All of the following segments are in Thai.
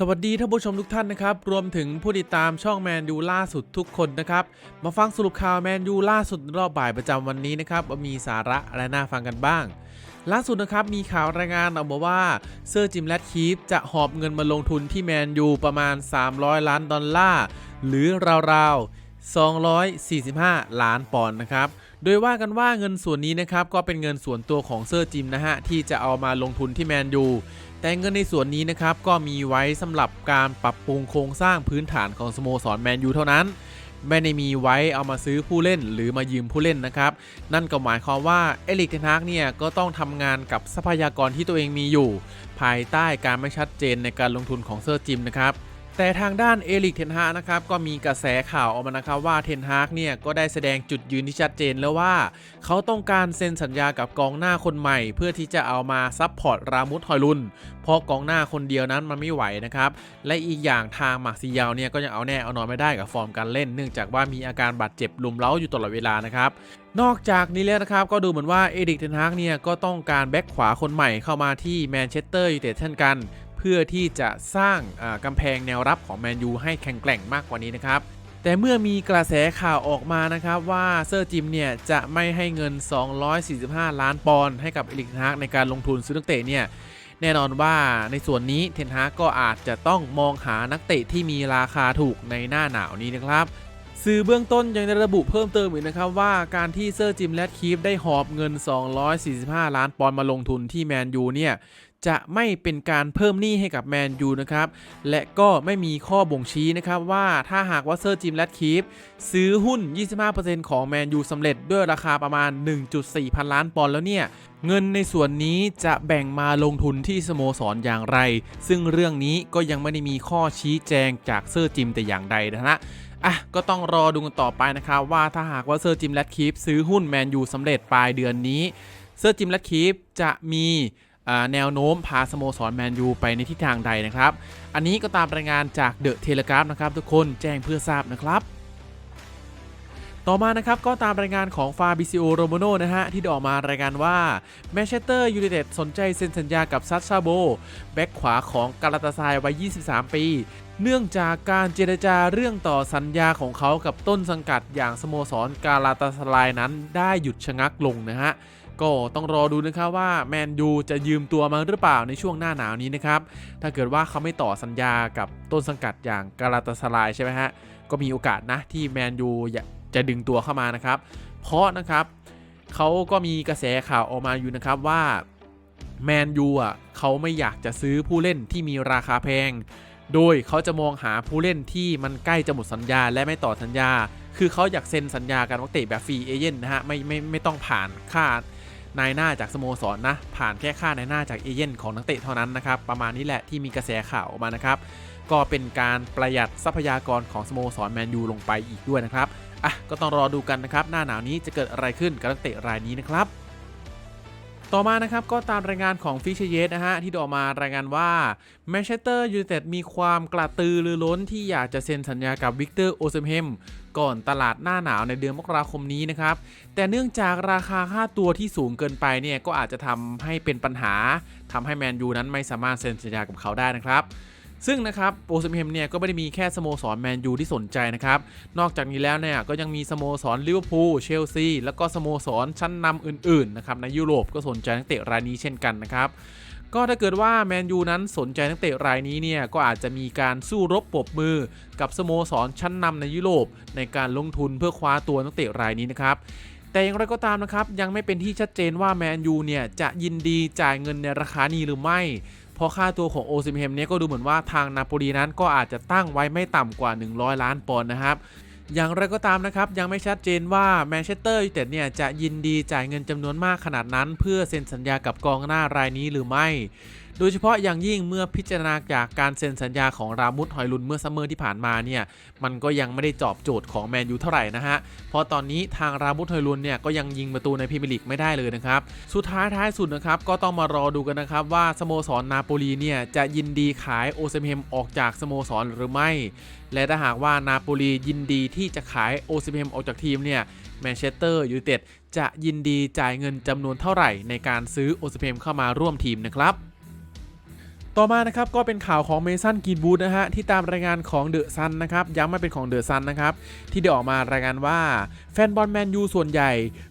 สวัสดีท่านผู้ชมทุกท่านนะครับ รวมถึงผู้ติดตามช่องแมนยูล่าสุดทุกคนนะครับ มาฟังสรุปข่าวแมนยูล่าสุดรอบบ่ายประจำวันนี้นะครับว่ามีสาระอะไรน่าฟังกันบ้าง ล่าสุดนะครับมีข่าวรายงานออกมาว่าเซอร์จิมแรดคีฟจะหอบเงินมาลงทุนที่แมนยูประมาณ 300 ล้านดอลลาร์หรือราวๆ245 ล้านปอนด์นะครับ โดยว่ากันว่าเงินส่วนนี้นะครับก็เป็นเงินส่วนตัวของเซอร์จิมนะฮะที่จะเอามาลงทุนที่แมนยู แต่เงินในส่วนนี้นะครับก็มีไว้สำหรับการปรับปรุงโครงสร้างพื้นฐานของสโมสรแมนยูเท่านั้น ไม่ได้มีไว้เอามาซื้อผู้เล่นหรือมายืมผู้เล่นนะครับ นั่นก็หมายความว่าเอลิกเทนฮากเนี่ยก็ต้องทำงานกับทรัพยากรที่ตัวเองมีอยู่ ภายใต้การไม่ชัดเจนในการลงทุนของเซอร์จิมนะครับ แต่ทางด้านเอลิกเทนฮากนะครับก็มีกระแสข่าวออกมานะครับว่าเทนฮากเนี่ยก็ได้แสดงจุดยืนที่ชัดเจนแล้วว่า เขาต้องการเซ็นสัญญากับกองหน้าคนใหม่ เพื่อที่จะเอามาซับพอร์ตรามุสฮอยลุนเพราะกองหน้าคนเดียวนั้นมันไม่ไหวนะครับ และอีกอย่างทางมาร์ซิยาลเนี่ยก็ยังเอาแน่เอานอนไม่ได้กับฟอร์มการเล่น เนื่องจากว่ามีอาการบาดเจ็บลุมเล้าอยู่ตลอดเวลานะครับนอกจากนี้แล้วนะครับก็ดูเหมือนว่าเอริกเทนฮากเนี่ยก็ต้องการแบ็กขวาคนใหม่เข้ามาที่แมนเชสเตอร์ยูไนเต็ดเช่นกัน เพื่อที่จะสร้างกำแพงแนวรับของแมนยูให้แข็งแกร่งมากกว่านี้นะครับ แต่เมื่อมีกระแสข่าวออกมานะครับว่าเซอร์จิมเนี่ยจะไม่ให้เงิน 245 ล้านปอนด์ให้กับเอริกเทนฮากในการลงทุนซื้อนักเตะเนี่ยแน่นอนว่าในส่วนนี้เทนฮากก็อาจจะต้องมองหานักเตะที่มีราคาถูกในหน้าหนาวนี้นะครับสื่อเบื้องต้นยังได้ระบุเพิ่มเติมอีกนะครับว่าการที่เซอร์จิมแรดคีฟได้หอบเงิน 245 ล้านปอนด์มาลงทุนที่แมนยูเนี่ยจะไม่เป็นการเพิ่มหนี้ให้กับแมนยูนะครับ และก็ไม่มีข้อบ่งชี้นะครับว่าถ้าหากว่าเซอร์จิมแรดคีฟซื้อหุ้น 25%ของแมนยูสำเร็จด้วยราคาประมาณ 1.4 พันล้านปอนด์แล้วเนี่ย เงินในส่วนนี้จะแบ่งมาลงทุนที่สโมสรอย่างไร ซึ่งเรื่องนี้ก็ยังไม่ได้มีข้อชี้แจงจากเซอร์จิมแต่อย่างใดนะฮะอะก็ต้องรอดูกันต่อไปนะครับว่าถ้าหากว่าเซอร์จิมแรดคีฟซื้อหุ้นแมนยูสำเร็จปลายเดือนนี้เซอร์จิมแรดคีฟจะมี แนวโน้มพาสโมสรแมนยูไปในทิศทางใดนะครับ อันนี้ก็ตามรายงานจากเดอะเทเลกราฟนะครับทุกคนแจ้งเพื่อทราบนะครับต่อมานะครับก็ตามรายงานของฟาบิซิโอโรโมโนนะฮะ ที่ได้ออกมารายงานว่าแมนเชสเตอร์ยูไนเต็ดสนใจเซ็นสัญญากับซัตชาโบ แบ็กขวาของกาลาตาซายวัย 23 ปี เนื่องจากการเจรจาเรื่องต่อสัญญาของเขากับต้นสังกัดอย่างสโมสรกาลาตาสลายนั้นได้หยุดชะงักลงนะฮะ ก็ต้องรอดูนะครับว่าแมนยูจะยืมตัวมาหรือเปล่าในช่วงหน้าหนาวนี้นะครับ ถ้าเกิดว่าเขาไม่ต่อสัญญากับต้นสังกัดอย่างกาลาตาสลายใช่ไหมฮะ ก็มีโอกาสนะที่แมนยูจะดึงตัวเข้ามานะครับ เพราะนะครับเขาก็มีกระแสข่าวออกมาอยู่นะครับว่าแมนยูอะเขาไม่อยากจะซื้อผู้เล่นที่มีราคาแพง โดยเขาจะมองหาผู้เล่นที่มันใกล้จะหมดสัญญาและไม่ต่อสัญญา คือเขาอยากเซ็นสัญญากันนักเตะแบบฟรีเอเย่นนะฮะไม่ไม่ไม่ต้องผ่านค่า นายหน้าจากสโมสรนนะ ผ่านแค่ค่านายหน้าจากเอเย่นของนักเตะเท่านั้นนะครับ ประมาณนี้แหละที่มีกระแสข่าวออกมานะครับ ก็เป็นการประหยัดทรัพยากรของสโมสรแมนยูลงไปอีกด้วยนะครับอะก็ต้องรอดูกันนะครับ หน้าหนาวนี้จะเกิดอะไรขึ้นกับนักเตะรายนี้นะครับต่อมานะครับก็ตามรายงานของฟิชเยสนะฮะที่ออกมารายงานว่าแมนเชสเตอร์ยูไนเต็ดมีความกระตือรือร้นที่อยากจะเซ็นสัญญากับวิกเตอร์โอเซมเฮม ก่อนตลาดหน้าหนาวในเดือนมกราคมนี้นะครับ แต่เนื่องจากราคาค่าตัวที่สูงเกินไปเนี่ยก็อาจจะทำให้เป็นปัญหาทำให้แมนยูนั้นไม่สามารถเซ็นสัญญากับเขาได้นะครับซึ่งนะครับโอซิมเฮมเนี่ยก็ไม่ได้มีแค่สโมสรแมนยูที่สนใจนะครับ นอกจากนี้แล้วเนี่ยก็ยังมีสโมสรลิเวอร์พูลเชลซีแล้วก็สโมสรชั้นนำอื่นๆนะครับในยุโรปก็สนใจนักเตะรายนี้เช่นกันนะครับ ก็ถ้าเกิดว่าแมนยูนั้นสนใจนักเตะรายนี้เนี่ย ก็อาจจะมีการสู้รบปบมือกับสโมสรชั้นนำในยุโรป ในการลงทุนเพื่อคว้าตัวนักเตะรายนี้นะครับแต่อย่างไรก็ตามนะครับ ยังไม่เป็นที่ชัดเจนว่าแมนยูเนี่ย จะยินดีจ่ายเงินในราคานี้หรือไม่เพราะค่าตัวของโอซิมเฮมเนี่ยก็ดูเหมือนว่าทางนาโปลีนั้นก็อาจจะตั้งไว้ไม่ต่ำกว่า 100 ล้านปอนด์นะครับ อย่างไรก็ตามนะครับ ยังไม่ชัดเจนว่าแมนเชสเตอร์ยูไนเต็ดเนี่ยจะยินดีจ่ายเงินจำนวนมากขนาดนั้น เพื่อเซ็นสัญญากับกองหน้ารายนี้หรือไม่ โดยเฉพาะอย่างยิ่งเมื่อพิจารณาจากการเซ็นสัญญาของรามุสหอยลุนเมื่อซัมเมอร์ที่ผ่านมาเนี่ยมันก็ยังไม่ได้จอบโจทย์ของแมนยูเท่าไหร่นะฮะเพราะตอนนี้ทางรามุสหอยลุนเนี่ยก็ยังยิงประตูในพรีเมียร์ลีกไม่ได้เลยนะครับสุดท้ายท้ายสุดนะครับก็ต้องมารอดูกันนะครับว่าสโมสรนาโปลีเนี่ยจะยินดีขายโอเซมเฮมออกจากสโมสรหรือไม่ และถ้าหากว่านาโปลียินดีที่จะขายโอซิมเฮมออกจากทีมเนี่ยแมนเชสเตอร์ยูไนเต็ดจะยินดีจ่ายเงินจำนวนเท่าไหร่ในการซื้อโอซิมเฮมเข้ามาร่วมทีมนะครับ ต่อมานะครับก็เป็นข่าวของเมสันกีนบูธนะฮะที่ตามรายงานของเดอะซันนะครับย้ำมาเป็นของเดอะซันนะครับที่ได้ออกมารายงานว่าแฟนบอลแมนยูส่วนใหญ่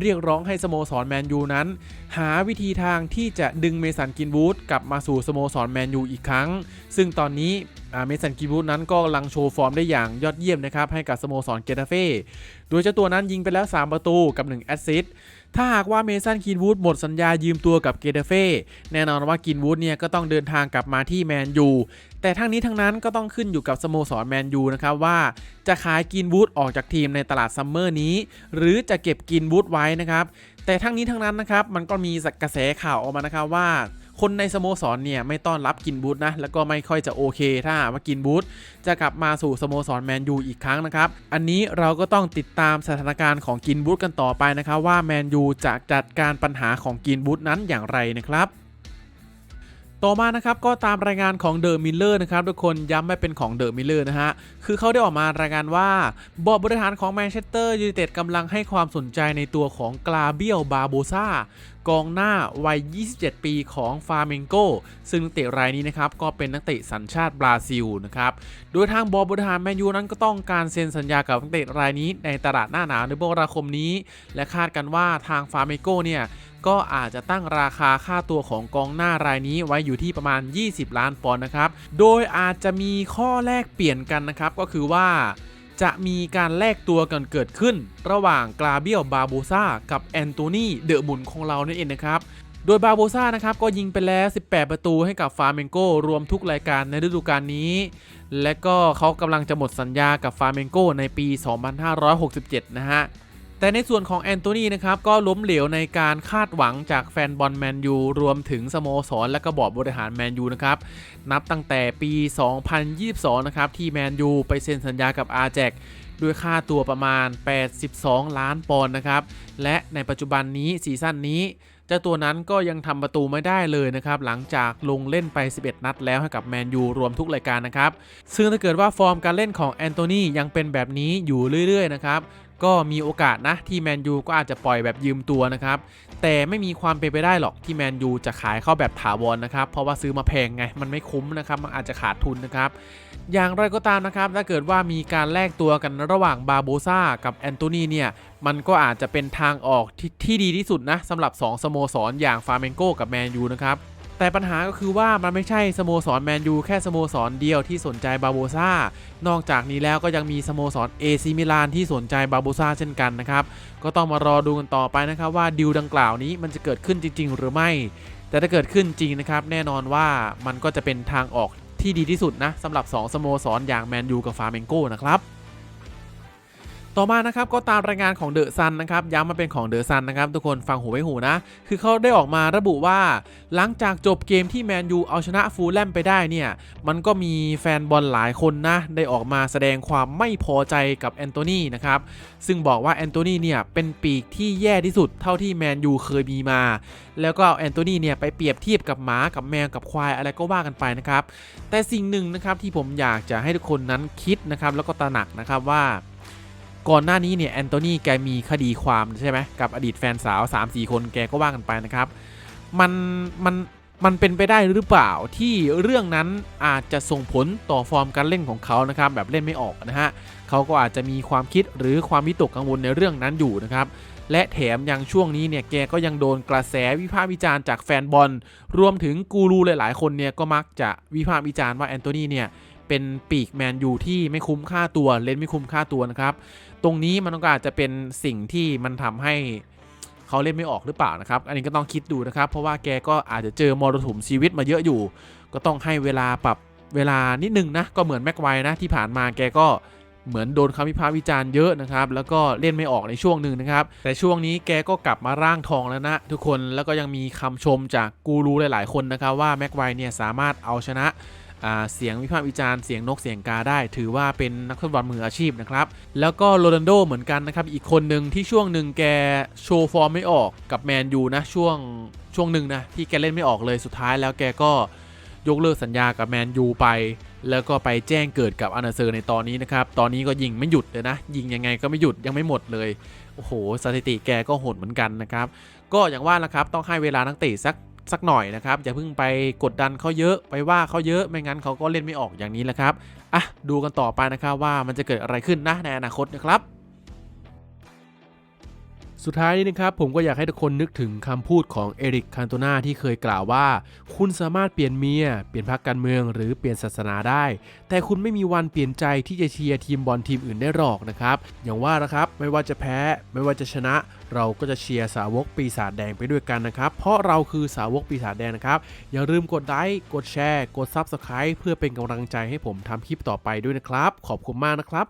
เรียกร้องให้สโมสรแมนยูนั้น หาวิธีทางที่จะดึงเมสันกินบูธกลับมาสู่สโมสรแมนยูอีกครั้ง ซึ่งตอนนี้เมสันกินบูธนั้นก็กำลังโชว์ฟอร์มได้อย่างยอดเยี่ยมนะครับให้กับสโมสรเกตาเฟ่โดยเจ้าตัวนั้นยิงไปแล้ว 3 ประตูกับ 1 แอสซิสต์ ถ้าหากว่าเมสันกินวูดหมดสัญญายืมตัวกับเกเดเฟ่แน่นอนว่ากินวูดเนี่ยก็ต้องเดินทางกลับมาที่แมนยูแต่ทั้งนี้ทั้งนั้นก็ต้องขึ้นอยู่กับสโมสรแมนยูนะครับว่าจะขายกินวูดออกจากทีมในตลาดซัมเมอร์นี้ หรือจะเก็บกินวูดไว้นะครับแต่ทั้งนี้ทั้งนั้นนะครับมันก็มีกระแสข่าวออกมานะครับว่า คนในสโมสรเนี่ยไม่ต้อนรับกินบูธนะ แล้วก็ไม่ค่อยจะโอเค ถ้าหากว่ากินบูธจะกลับมาสู่สโมสรแมนยูอีกครั้งนะครับ อันนี้เราก็ต้องติดตามสถานการณ์ของกินบูธกันต่อไปนะครับว่าแมนยูจะจัดการปัญหาของกินบูธนั้นอย่างไรนะครับต่อมานะครับก็ตามรายงานของเดอะมิลเลอร์นะครับทุกคนย้ำไม่เป็นของเดอะมิลเลอร์นะฮะ คือเขาได้ออกมารายงานว่าบอร์ดบริหารของแมนเชสเตอร์ยูไนเต็ดกำลังให้ความสนใจในตัวของกลาเบียลบาโบซา กองหน้าวัย 27 ปีของฟาเมงโก ซึ่งนักเตะรายนี้นะครับก็เป็นนักเตะสัญชาติบราซิลนะครับ โดยทางบอร์บริหารแมนยูนั้นก็ต้องการเซ็นสัญญากับนักเตะรายนี้ในตลาดหน้าหนาวในมกราคมนี้ และคาดกันว่าทางฟาเมงโกเนี่ยก็อาจจะตั้งราคาค่าตัวของกองหน้ารายนี้ไว้อยู่ที่ประมาณ 20 ล้านปอนด์นะครับ โดยอาจจะมีข้อแลกเปลี่ยนกันนะครับก็คือว่า จะมีการแลกตัวกันเกิดขึ้น ระหว่างกราเบียลบาโบซากับแอนโทนีเดอะบุนของเรานั่นเองนะครับโดยบาโบซานะครับก็ยิงไปแล้ว 18 ประตูให้กับฟาเมงโกรวมทุกรายการในฤดูกาลนี้ และก็เขากำลังจะหมดสัญญากับฟาเมงโกในปี 2567 นะฮะ แต่ในส่วนของแอนโทนีนะครับก็ล้มเหลวในการคาดหวังจากแฟนบอลแมนยูรวมถึงสโมสรและก็บอร์ดบริหารแมนยูนะครับนับตั้งแต่ปี 2022 นะครับที่แมนยูไปเซ็นสัญญากับอาแจกด้วยค่าตัวประมาณ 82 ล้านปอนด์นะครับ และในปัจจุบันนี้ซีซั่นนี้เจ้าตัวนั้นก็ยังทำประตูไม่ได้เลยนะครับ หลังจากลงเล่นไป 11 นัดแล้วให้กับแมนยูรวมทุกรายการนะครับ ซึ่งถ้าเกิดว่าฟอร์มการเล่นของแอนโทนียังเป็นแบบนี้อยู่เรื่อย ๆ นะครับ ก็มีโอกาสนะที่แมนยูก็อาจจะปล่อยแบบยืมตัวนะครับ แต่ไม่มีความเป็นไปได้หรอกที่แมนยูจะขายเข้าแบบถาวรนะครับ เพราะว่าซื้อมาแพงไง มันไม่คุ้มนะครับ มันอาจจะขาดทุนนะครับ อย่างไรก็ตามนะครับ ถ้าเกิดว่ามีการแลกตัวกันระหว่างบาโบซ่ากับแอนโทนีเนี่ย มันก็อาจจะเป็นทางออกที่ที่ดีที่สุดนะสำหรับ 2 สโมสรอย่างฟาเมนโกกับแมนยูนะครับ แต่ปัญหาก็คือว่ามันไม่ใช่สโมสรแมนยูแค่สโมสรเดียวที่สนใจบาโบซ่านอกจากนี้แล้วก็ยังมีสโมสรเอซิมิลานที่สนใจบาโบซ่าเช่นกันนะครับ ก็ต้องมารอดูกันต่อไปนะครับว่าดิวดังกล่าวนี้มันจะเกิดขึ้นจริง ๆ หรือไม่ แต่ถ้าเกิดขึ้นจริงนะครับแน่นอนว่ามันก็จะเป็นทางออกที่ดีที่สุดนะสำหรับ 2 สโมสรอย่างแมนยูกับฟาเมนโกนะครับ ต่อมานะครับก็ตามรายงานของเดอะซันนะครับย้ำมาเป็นของเดอะซันนะครับทุกคนฟังหูไว้หูนะ คือเขาได้ออกมาระบุว่า หลังจากจบเกมที่แมนยูเอาชนะฟูลแลมไปได้เนี่ยมันก็มีแฟนบอลหลายคนนะ ได้ออกมาแสดงความไม่พอใจกับแอนโทนีนะครับ ซึ่งบอกว่าแอนโทนีเนี่ยเป็นปีกที่แย่ที่สุดเท่าที่แมนยูเคยมีมา แล้วก็เอาแอนโทนีเนี่ยไปเปรียบเทียบกับหมากับแมวกับควายอะไรก็ว่ากันไปนะครับแต่สิ่งหนึ่งนะครับที่ผมอยากจะให้ทุกคนนั้นคิดนะครับแล้วก็ตระหนักนะครับว่า ก่อนหน้านี้เนี่ยแอนโทนีแกมีคดีความใช่ไหมกับอดีตแฟนสาว 3-4 คนแกก็ว่ากันไปนะครับ มันมันมันเป็นไปได้หรือเปล่าที่เรื่องนั้นอาจจะส่งผลต่อฟอร์มการเล่นของเขานะครับแบบเล่นไม่ออกนะฮะเขาก็อาจจะมีความคิดหรือความวิตกกังวลในเรื่องนั้นอยู่นะครับและแถมยังช่วงนี้เนี่ยแกก็ยังโดนกระแสวิพากษ์วิจารณ์จากแฟนบอล รวมถึงกูรูหลาย ๆ คนเนี่ยก็มักจะวิพากษ์วิจารณ์ว่าแอนโทนีเนี่ยเป็นปีกแมนยูที่ไม่คุ้มค่าตัวเล่นไม่คุ้มค่าตัวนะครับ ตรงนี้มันก็อาจจะเป็นสิ่งที่มันทำให้เขาเล่นไม่ออกหรือเปล่านะครับ อันนี้ก็ต้องคิดดูนะครับ เพราะว่าแกก็อาจจะเจอมรสุมชีวิตมาเยอะอยู่ ก็ต้องให้เวลาปรับเวลานิดนึงนะ ก็เหมือนแม็กไวนะที่ผ่านมาแกก็เหมือนโดนคำวิพากษ์วิจารณ์เยอะนะครับ แล้วก็เล่นไม่ออกในช่วงหนึ่งนะครับ แต่ช่วงนี้แกก็กลับมาร่างทองแล้วนะทุกคน แล้วก็ยังมีคำชมจากกูรูหลาย ๆ คนนะครับว่าแม็กไวเนี่ยสามารถเอาชนะ เสียงวิพากษ์วิจารณ์เสียงนกเสียงกาได้ ถือว่าเป็นนักฟุตบอลมืออาชีพนะครับแล้วก็โรนัลโดเหมือนกันนะครับอีกคนหนึ่งที่ช่วงหนึ่งแกโชว์ฟอร์มไม่ออกกับแมนยูนะช่วงช่วงหนึ่งนะที่แกเล่นไม่ออกเลยสุดท้ายแล้วแกก็ยกเลิกสัญญากับแมนยูไป แล้วก็ไปแจ้งเกิดกับอานาเซอร์ในตอนนี้นะครับ ตอนนี้ก็ยิงไม่หยุดเลยนะ ยิงยังไงก็ไม่หยุดยังไม่หมดเลย โอ้โห สถิติแกก็โหดเหมือนกันนะครับ ก็อย่างว่าละครับ ต้องให้เวลานักเตะสัก สักหน่อยนะครับอย่าเพิ่งไปกดดันเขาเยอะไปว่าเขาเยอะไม่งั้นเขาก็เล่นไม่ออกอย่างนี้แหละครับอะดูกันต่อไปนะครับว่ามันจะเกิดอะไรขึ้นนะในอนาคตนะครับ สุดท้ายนี้นะครับผมก็อยากให้ทุกคนนึกถึงคำพูดของเอริกคันโตนาที่เคยกล่าวว่า คุณสามารถเปลี่ยนเมีย เปลี่ยนพรรคการเมือง หรือเปลี่ยนศาสนาได้ แต่คุณไม่มีวันเปลี่ยนใจที่จะเชียร์ทีมบอลทีมอื่นได้หรอกนะครับอย่างว่านะครับไม่ว่าจะแพ้ไม่ว่าจะชนะ เราก็จะเชียร์สาวกปีศาจแดงไปด้วยกันนะครับ เพราะเราคือสาวกปีศาจแดงนะครับอย่าลืมกดไลค์กดแชร์ กด Subscribe เพื่อเป็นกำลังใจให้ผมทำคลิปต่อไปด้วยนะครับ ขอบคุณมากนะครับ